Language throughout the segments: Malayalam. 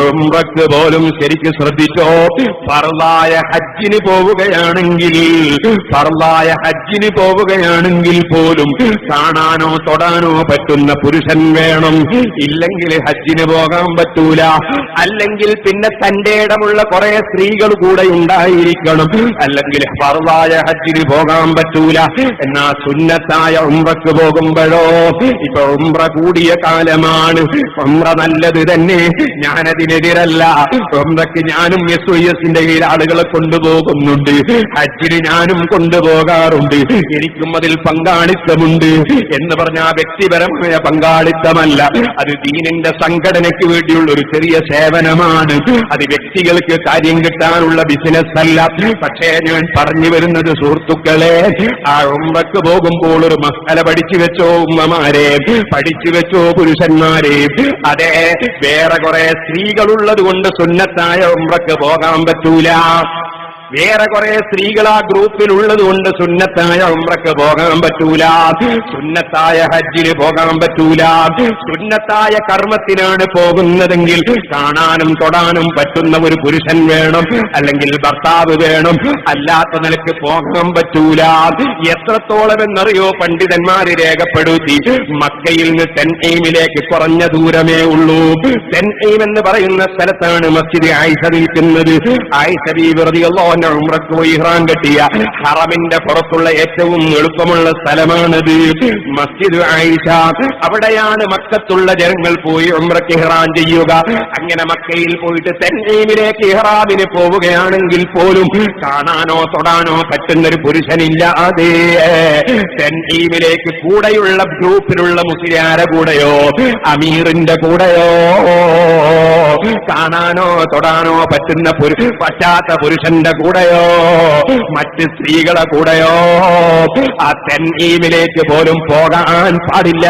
ഉംറക്ക് പോലും ശരിക്ക് ശ്രദ്ധിച്ചോ? ഫർലായ ഹജ്ജിന് പോവുകയാണെങ്കിൽ ഫർലായ ഹജ്ജിന് പോവുകയാണെങ്കിൽ പോലും കാണാനോ തൊടാനോ പറ്റുന്ന പുരുഷൻ വേണം. ഇല്ലെങ്കിൽ ഹജ്ജിന് പോകാൻ പറ്റൂല. അല്ലെങ്കിൽ പിന്നെ തന്റെ ഇടമുള്ള കുറെ സ്ത്രീകൾ കൂടെ ഉണ്ടായിരിക്കണം. അല്ലെങ്കിൽ ഫർലായ ഹജ്ജിന് പോകാൻ പറ്റൂല. എന്നാ സുന്നത്തായ ഉംറക്ക് പോകുമ്പോഴോ? ഇപ്പൊ ഉംറ കൂടിയ കാലമാണ്. ഉംറ നല്ലത് തന്നെ. ഞാനതിനെതിരല്ല. ഉംറക്ക് ഞാനും എസ് ഒ എസിന്റെ കീഴിൽ ആളുകളെ കൊണ്ടുപോകുന്നുണ്ട്. ഹജ്ജിന് ഞാനും കൊണ്ടുപോകാറുണ്ട്. എനിക്കും അതിൽ പങ്കാളിത്തമുണ്ട് എന്ന് പറഞ്ഞ വ്യക്തിപരമായ പങ്കാളിത്തമല്ല. അത് ദീനിന്റെ സംഘടനയ്ക്ക് വേണ്ടിയുള്ള ഒരു ചെറിയ സേവനമാണ്. അത് വ്യക്തികൾക്ക് കാര്യം കിട്ടാനുള്ള ബിസിനസ് അല്ല പക്ഷേ ഞാൻ പറഞ്ഞു വരുന്നത് സുഹൃത്തുക്കളെ ആ ഉമ്മക്ക് പോകുമ്പോൾ ഒരു മസാല പഠിച്ചു വെച്ചോ ഉമ്മമാരെ പഠിച്ചു വെച്ചോ പുരുഷന്മാരെ. അതെ വേറെ കുറെ സ്ത്രീകളുള്ളത് കൊണ്ട് സുന്നത്തായ ഉമ്രക്ക് പോകാൻ പറ്റൂല. വേറെ കുറെ സ്ത്രീകൾ ആ ഗ്രൂപ്പിൽ ഉള്ളത് കൊണ്ട് സുന്നത്തായ ഉമ്രക്ക് പോകാൻ പറ്റൂല. സുന്നത്തായ ഹജ്ജിന് പോകാൻ പറ്റൂല. സുന്നത്തായ കർമ്മത്തിനാണ് പോകുന്നതെങ്കിൽ കാണാനും തൊടാനും പറ്റുന്ന ഒരു പുരുഷൻ വേണം അല്ലെങ്കിൽ ഭർത്താവ് വേണം. അല്ലാത്ത നിലയ്ക്ക് പോകാൻ പറ്റൂല. എത്രത്തോളം എന്നറിയോ പണ്ഡിതന്മാര് രേഖപ്പെടുത്തി. മക്കയിൽ നിന്ന് തെൻഐമിലേക്ക് കുറഞ്ഞ ദൂരമേ ഉള്ളൂ. തെൻഐം എന്ന് പറയുന്ന സ്ഥലത്താണ് മസ്ജിദ് ആയിഷ നിൽക്കുന്നത്. ആയിഷ വെറുതെ ഉമ്രക്ക് പോയി ഇഹ്റാൻ കെട്ടിയ ഹറമിന്റെ പുറത്തുള്ള ഏറ്റവും എളുപ്പമുള്ള സ്ഥലമാണത്. മസ്ജിദ് ആയിഷ. അവിടെയാണ് മക്കത്തുള്ള ജനങ്ങൾ പോയി ഉമ്രക്ക് ഇഹ്റാൻ ചെയ്യുക. അങ്ങനെ മക്കയിൽ പോയിട്ട് തെന്നീമിലേക്ക് ഇഹ്റാമിന് പോവുകയാണെങ്കിൽ പോലും കാണാനോ തൊടാനോ പറ്റുന്നൊരു പുരുഷനില്ലാതെ തെന്നീമിലേക്ക് കൂടെയുള്ള ഗ്രൂപ്പിലുള്ള മുസ്ലിയാരെ കൂടെയോ അമീറിന്റെ കൂടെയോ കാണാനോ തൊടാനോ പറ്റുന്ന പശ്ചാത്ത പുരുഷന്റെ കൂടെയോ? മറ്റ് സ്ത്രീകളെ കൂടെയോ? ആ തെന്നീമിലേക്ക് പോലും പോകാൻ പാടില്ല.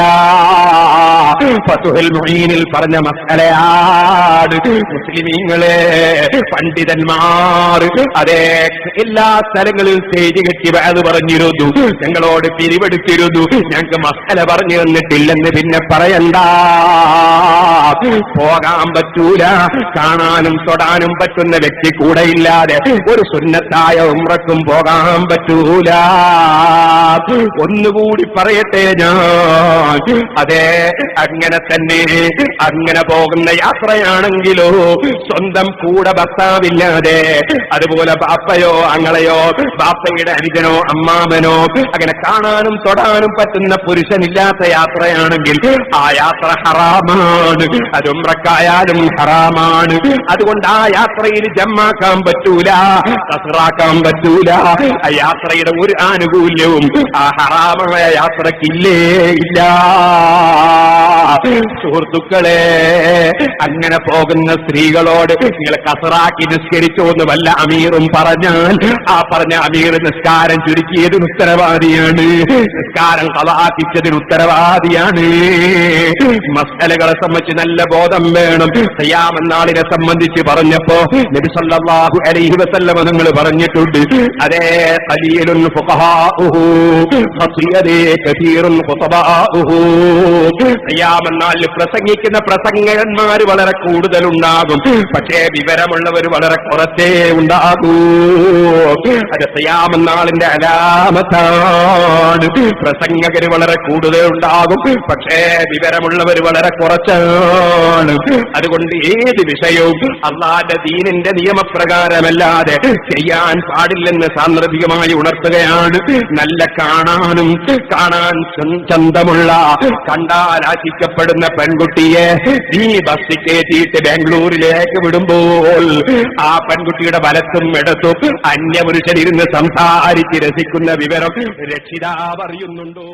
മുഈനിൽ പറഞ്ഞ മസലയാണ് മുസ്ലിമീങ്ങളെ പണ്ഡിതന്മാർ അതേ എല്ലാ സ്ഥലങ്ങളിൽ സ്റ്റേജ് കെട്ടി അത് പറഞ്ഞിരുന്നു. ഞങ്ങളോട് പിരിവെടുത്തിരുന്നു. ഞങ്ങൾക്ക് മസല പറഞ്ഞു തന്നിട്ടില്ലെന്ന് പിന്നെ പറയണ്ട. പോകാൻ പറ്റൂല. കാണാനും തൊടാനും പറ്റുന്ന വ്യക്തി കൂടെ ഇല്ലാതെ ഒരു സുന്നത്തായ ഉമ്രക്കും പോകാൻ പറ്റൂല. ഒന്നുകൂടി പറയട്ടെ ഞാൻ. അതെ അങ്ങനെ തന്നെ. അങ്ങനെ പോകുന്ന യാത്രയാണെങ്കിലോ സ്വന്തം കൂടെ ഭർത്താവില്ലാതെ അതുപോലെ ബാപ്പയോ അങ്ങളെയോ ബാപ്പയുടെ അനുജനോ അമ്മാമനോ അങ്ങനെ കാണാനും തൊടാനും പറ്റുന്ന പുരുഷനില്ലാത്ത യാത്രയാണെങ്കിൽ ആ യാത്ര ഹറാമാണ്. അത് ഉംറക്കായാലും ഹറാമാണ്. അതുകൊണ്ട് ആ യാത്രയിൽ ജമ്മാക്കാൻ പറ്റൂല കസറാക്കാൻ പറ്റൂല. ആ യാത്രയുടെ ഒരു ആനുകൂല്യവും ആ ഹറാമായ യാത്രക്കില്ലേ ഇല്ല. സുഹൃത്തുക്കളെ അങ്ങനെ പോകുന്ന സ്ത്രീകളോട് നിങ്ങൾ കസറാക്കി നിസ്കരിച്ചു എന്ന് വല്ല അമീറും പറഞ്ഞാൽ ആ പറഞ്ഞ അമീർ നിസ്കാരം ചുരുക്കിയതിന് ഉത്തരവാദിയാണ്. നിസ്കാരം കളാക്കിച്ചതിന് ഉത്തരവാദിയാണ്. മസ്തലകളെ സംബന്ധിച്ച് നല്ല ബോധം വേണം. ചെയ്യാമെന്നാളിനെ സംബന്ധിച്ച് പറഞ്ഞപ്പോ നബിസല്ലാഹു അലൈഹി വസല്ലമ നിങ്ങൾ പറഞ്ഞിട്ടുണ്ട്. അതേ ഖലീലുൻ ഫുഖഹാഉഹു ഖസിയദേ കസീറുൻ ഖുതബാഉഹു. ചെയ്യാമെന്നാൽ പ്രസംഗിക്കുന്ന പ്രസംഗകന്മാർ വളരെ കൂടുതലുണ്ടാകും. പക്ഷേ വിവരമുള്ളവർ വളരെ കുറച്ചേ ഉണ്ടാകൂ. അത് ചെയ്യാമെന്നാളിന്റെ അലാമത്താണ്. പ്രസംഗകര് വളരെ കൂടുതൽ ഉണ്ടാകും. പക്ഷേ വിവരമുള്ളവർ വളരെ കുറച്ചാണ്. അതുകൊണ്ട് ഏത് വിഷയവും അള്ളാന്റെ ദീനിന്റെ നിയമപ്രകാരമല്ലാതെ ചെയ്യാൻ പാടില്ലെന്ന് സാന്ദർഭികമായി ഉണർത്തുകയാണ്. നല്ല കാണാനും കാണാൻ ചന്തമുള്ള കണ്ടാൽ ആശിക്കപ്പെടുന്ന പെൺകുട്ടിയെ നീ ബസ് കയറ്റിയിട്ട് ബാംഗ്ലൂരിലേക്ക് വിടുമ്പോൾ ആ പെൺകുട്ടിയുടെ വലത്തും ഇടത്തും അന്യപുരുഷനിരുന്ന് സംസാരിച്ച് രസിക്കുന്ന വിവരം രക്ഷിതാവ് അറിയുന്നുണ്ടോ?